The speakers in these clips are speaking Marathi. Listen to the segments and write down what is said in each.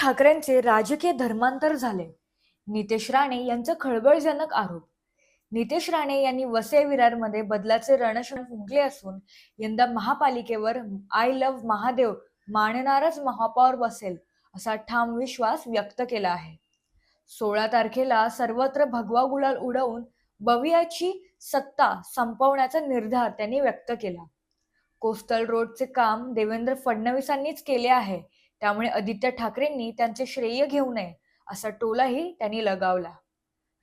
ठाकरेंचे राजकीय धर्मांतर झाले. नितेश राणे यांचा खळबळजनक आरोप. नितेश राणे यांनी वसई विरारमध्ये बदलाचे रणशण फुंकले असून यंदा महापालिकेवर आय लव्ह महादेव मानणारच महापौर बसेल असा ठाम विश्वास व्यक्त केला आहे. सोळा तारखेला सर्वत्र भगवा गुलाल उडवून बवियाची सत्ता संपवण्याचा निर्धार त्यांनी व्यक्त केला. कोस्टल रोडचे काम देवेंद्र फडणवीसांनीच केले आहे. त्यामुळे आदित्य ठाकरेंनी त्यांचे श्रेय घेऊ नये असा टोलाही त्यांनी लगावला.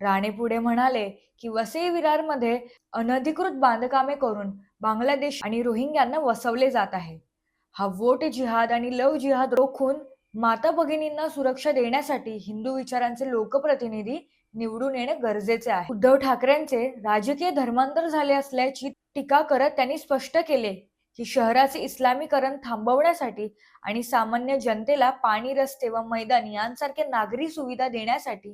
राणे पुढे म्हणाले की वसई विरारमध्ये अनधिकृत बांधकामे करून बांगलादेश आणि रोहिंग्यांना वसवले जात आहे. हा वोट जिहाद आणि लव जिहाद रोखून माता भगिनींना सुरक्षा देण्यासाठी हिंदू विचारांचे लोकप्रतिनिधी निवडून येणे गरजेचे आहे. उद्धव ठाकरेंचे राजकीय धर्मांतर झाले असल्याची टीका करत त्यांनी स्पष्ट केले की शहराचे इस्लामीकरण थांबवण्यासाठी आणि सामान्य जनतेला पाणी रस्ते व मैदान यांसारखे नागरी सुविधा देण्यासाठी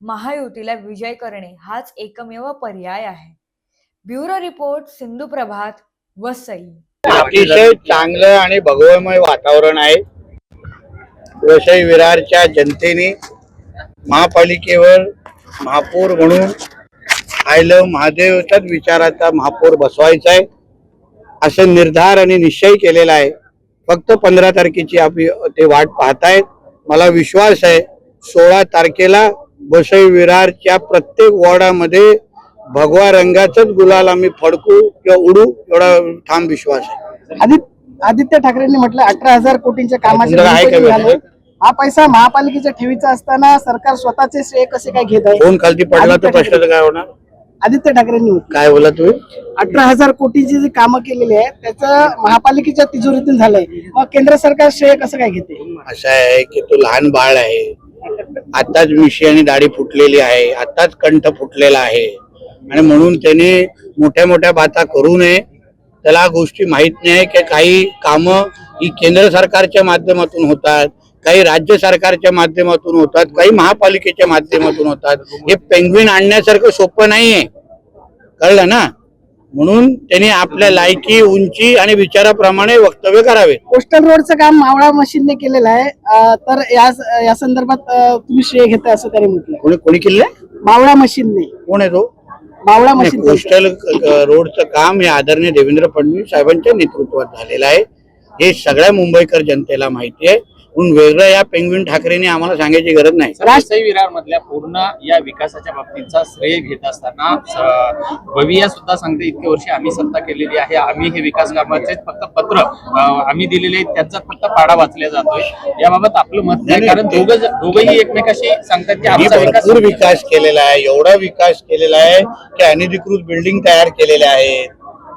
महायुतीला विजय करणे हाच एकमेव पर्याय आहे. Bureau report Sindhu Prabhat Vasai. अतिशय चांगलं आणि भगवमय वातावरण आहे. वसई विरारच्या जनतेने महापालिकेवर महापौर म्हणून आय लव्ह महादेवच्याच विचाराचा महापौर बसवायचा आहे. असं निर्धार आणि निश्चय केलेला आहे. फक्त पंधरा तारखेची आपली ते वाट पाहतायत. मला विश्वास आहे सोळा तारखेला वसई विरारच्या प्रत्येक वॉर्डामध्ये भगवा रंगाचाच गुलाल आम्ही फडकू किंवा उडू एवढा ठाम विश्वास आहे. आदित्य आदित्य ठाकरेंनी म्हटलं अठरा हजार कोटींच्या कामाचे? हा पैसा महापालिकेच्या ठेवीचा असताना सरकार स्वतःचे श्रेय कसे काय घेत आहे? फोन खालती पडला तर प्रश्नाचं काय होणार? आदित्य ठाकरेंनी काय बोला तुम्ही? अठरा हजार कोटीची जी कामं केलेली आहेत त्याचं महापालिकेच्या तिजोरीतून झालंय. मग केंद्र सरकार श्रेय कसं काय घेते? असं आहे की तो लहान बाळ आहे. आताच मिशी आणि दाढी फुटलेली आहे. आताच कंठ फुटलेला आहे. आणि म्हणून त्याने मोठ्या मोठ्या बाता करू नये. त्याला गोष्टी माहीत नाही की काही कामं ही केंद्र सरकारच्या माध्यमातून होतात. काही राज्य सरकारच्या माध्यमातून होतात काही महापालिकेच्या माध्यमातून होतात. हे पेंग्विन आणण्यासारखं सोपं नाहीये. कळलं ना? म्हणून त्याने आपल्या लायकी उंची आणि विचाराप्रमाणे वक्तव्य करावे. कोस्टल रोडचं काम मावळा मशीनने केलेलं आहे. तर या या संदर्भात तुम्ही श्रेय घेताय असं त्यांनी म्हटलंय कोणी कोणी केले मावळा मशीनने. कोण आहे तो? मावळा मशीन कोस्टल रोडचं काम हे आदरणीय देवेंद्र फडणवीस साहेबांच्या नेतृत्वात झालेलं आहे. हे सगळ्या मुंबईकर जनतेला माहिती आहे. म्हणून वेगळं या पेंगविन ठाकरेंनी आम्हाला सांगायची गरज नाही. वसई विरार मधल्या पूर्ण या विकासाच्या बाबतीचा श्रेय घेत असताना भविया सुद्धा सांगते इतके वर्षी आम्ही सत्ता केलेली आहे आम्ही हे विकास कामाचे फक्त पत्र आम्ही दिलेले आहेत त्यांचा फक्त पाडा वाचला जातोय. याबाबत आपलं मत नाही, कारण दोघं दोघंही एकमेकाशी सांगतात की आम्ही आमचा भरपूर विकास केलेला आहे एवढा विकास केलेला आहे की अनधिकृत बिल्डिंग तयार केलेल्या आहेत.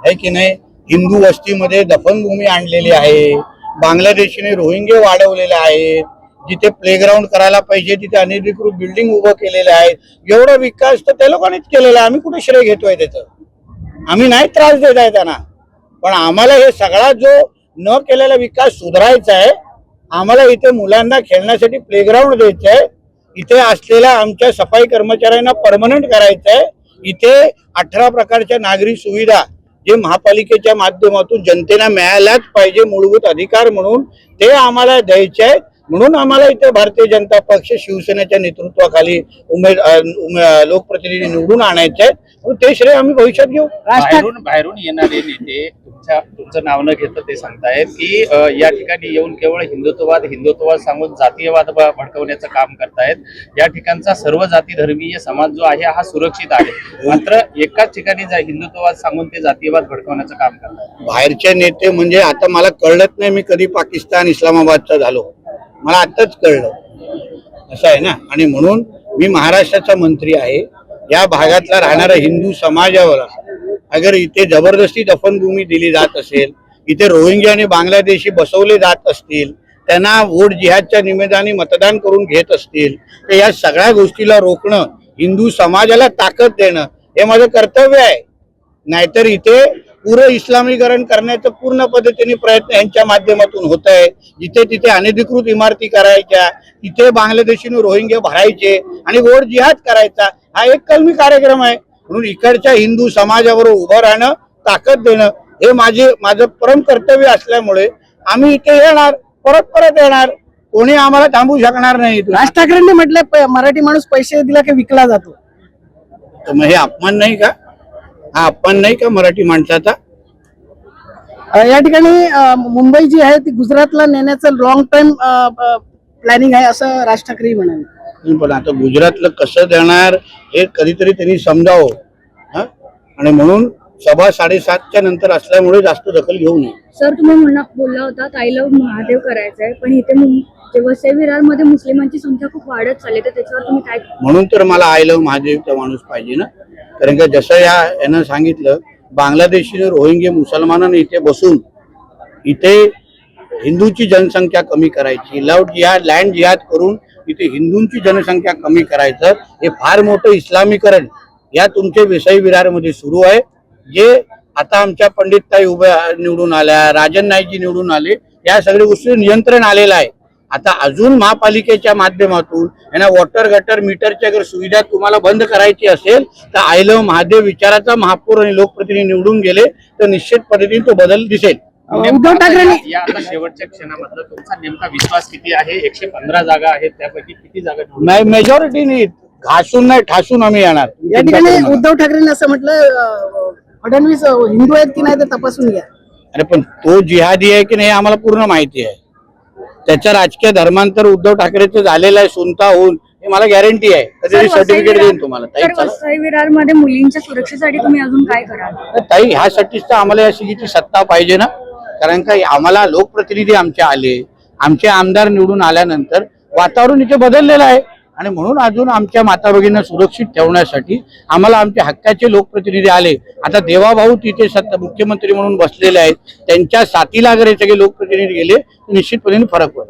है की नाही? हिंदू वस्तीमध्ये दफनभूमी आणलेली आहे. बांगलादेशीने रोहिंगे वाढवलेले आहेत जिथे प्लेग्राऊंड करायला पाहिजे तिथे अनधिकृत बिल्डिंग उभं केलेले आहेत. एवढा विकास तर त्या लोकांनीच केलेला आहे. आम्ही कुठे श्रेय घेतोय त्याचं? आम्ही नाही त्रास देत आहे त्यांना. पण आम्हाला हे सगळा जो न केलेला विकास सुधारायचा आहे आम्हाला इथे मुलांना खेळण्यासाठी प्लेग्राऊंड द्यायचं आहे. इथे असलेल्या आमच्या सफाई कर्मचाऱ्यांना परमनंट करायचं आहे. इथे अठरा प्रकारच्या नागरी सुविधा जे महापालिकेच्या माध्यमातून जनतेला मिळायलाच पाहिजे मूलभूत अधिकार म्हणून ते आम्हाला द्यायचे आहेत. म्हणून आम्हाला इथे भारतीय जनता पक्ष शिवसेनेच्या नेतृत्वाखाली उमेद लोकप्रतिनिधी निवडून आणायचे आहेत. ते श्रेय आम्ही भविष्यात घेऊ. बाहेरून बाहेरून येणारे नेते तुमच्या तुमचं नाव न घेतं ते सांगतायत की या ठिकाणी येऊन केवळ हिंदुत्ववाद हिंदुत्ववाद सांगून जातीयवाद भडकवण्याचं काम करतायत. या ठिकाणचा सर्व जाती धर्मीय समाज जो आहे हा सुरक्षित आहे. मात्र एकाच ठिकाणी जा- हिंदुत्ववाद सांगून ते जातीयवाद भडकवण्याचं काम करतात बाहेरचे नेते म्हणजे आता मला कळलंच नाही मी कधी पाकिस्तान इस्लामाबादचा झालो. मला आताच कळलं. असं आहे ना? आणि म्हणून मी महाराष्ट्राचा मंत्री आहे. या भागातला राहणारा हिंदू समाजावर अगर इथे जबरदस्ती दफनभूमी दिली जात असेल इथे रोहिंग्या आणि बांगलादेशी बसवले जात असतील त्यांना वोट जिहादच्या निमित्ताने मतदान करून घेत असतील तर या सगळ्या गोष्टीला रोखणं हिंदू समाजाला ताकद देणं हे माझं कर्तव्य आहे. नाहीतर इथे पुरं इस्लामीकरण करण्याचं पूर्ण पद्धतीने प्रयत्न यांच्या माध्यमातून होत आहे. जिथे तिथे अनधिकृत इमारती करायच्या तिथे बांगलादेशीने रोहिंगे भरायचे आणि वोट जिहाद करायचा हा एक कलमी कार्यक्रम आहे. म्हणून इकडच्या हिंदू समाजावर उभं राहणं ताकद देणं हे माझे माझं परम कर्तव्य असल्यामुळे आम्ही इथे येणार परत परत येणार. कोणी आम्हाला थांबवू शकणार नाही राज ठाकरेंनी म्हटलं मराठी माणूस पैसे दिला की विकला जातो. तर मग हे अपमान नाही का? हा अपमान नाही का मराठी माणसाचा या ठिकाणी मुंबई जी आहे ती गुजरातला नेण्याचं लॉंग टाइम प्लॅनिंग आहे असं राज ठाकरे म्हणाले. पण आता गुजरातला कसं देणार हे कधीतरी त्यांनी समजावं हा? आणि म्हणून सभा साडेसातच्या नंतर असल्यामुळे जास्त दखल घेऊ नये. सर तुम्ही म्हणा बोलला होता आय लव्ह महादेव करायचंय पण इथे मुं- जे वसई विरारमध्ये मुस्लिमांची संख्या खूप वाढत चालली तर त्याच्यावर तुम्ही काय म्हणून तर मला आय लव्ह महादेवचा माणूस पाहिजे ना? कारण का जसं या यानं सांगितलं बांगलादेशी रोहिंगे मुसलमानांनी इथे बसून इथे हिंदूंची जनसंख्या कमी करायची लव जिहाद लँड जिहाद करून इथे हिंदूंची जनसंख्या कमी करायचं हे फार मोठं इस्लामीकरण या तुमच्या विषय विरारमध्ये सुरू आहे. जे आता आमच्या पंडितताई उभ्या निवडून आल्या राजन नाईकजी निवडून आले या सगळ्या गोष्टी नियंत्रण आलेलं आहे. आता अजून महापालिकेच्या माध्यमातून यांना वॉटर गटर मीटरच्या जर सुविधा तुम्हाला बंद करायची असेल तर आय लव्ह महादेव विचाराचा महापौर आणि लोकप्रतिनिधी निवडून गेले तर निश्चित पद्धतीने तो बदल दिसेल. उद्धव या आता शेवटच्या क्षणामधलं तुमचा नेमका विश्वास किती आहे? एकशे पंधरा जागा आहेत त्यापैकी किती जागा नाही मेजॉरिटी नाही घासून नाही ठासून आम्ही येणार. या ठिकाणी उद्धव ठाकरेंनी असं म्हटलं फडणवीस हिंदू आहेत की नाही ते तपासून घ्या. अरे पण तो जिहादी आहे की नाही हे आम्हाला पूर्ण माहिती आहे. त्याच्या राजकीय धर्मांतर उद्धव ठाकरेचं झालेलं आहे सुनता होऊन हे मला गॅरंटी आहे. कधी सर्टिफिकेट देईन तुम्हाला. ताई चला. मुलींच्या सुरक्षेसाठी तुम्ही अजून काय कराल? ताई ह्यासाठीच तर आम्हाला या सिगीची सत्ता पाहिजे ना. कारण का आम्हाला लोकप्रतिनिधी आमचे आले. आमचे आमदार निवडून आल्यानंतर वातावरण इथे बदललेलं आहे. आणि म्हणून अजून आमच्या माता भगिनींना सुरक्षित ठेवण्यासाठी आम्हाला आमचे हक्काचे लोकप्रतिनिधी आले. आता देवाभाऊ तिथे सत्ता मुख्यमंत्री म्हणून बसलेले आहेत. त्यांच्या साथीला जर हे सगळे लोकप्रतिनिधी गेले तर निश्चितपणे फरक पडेल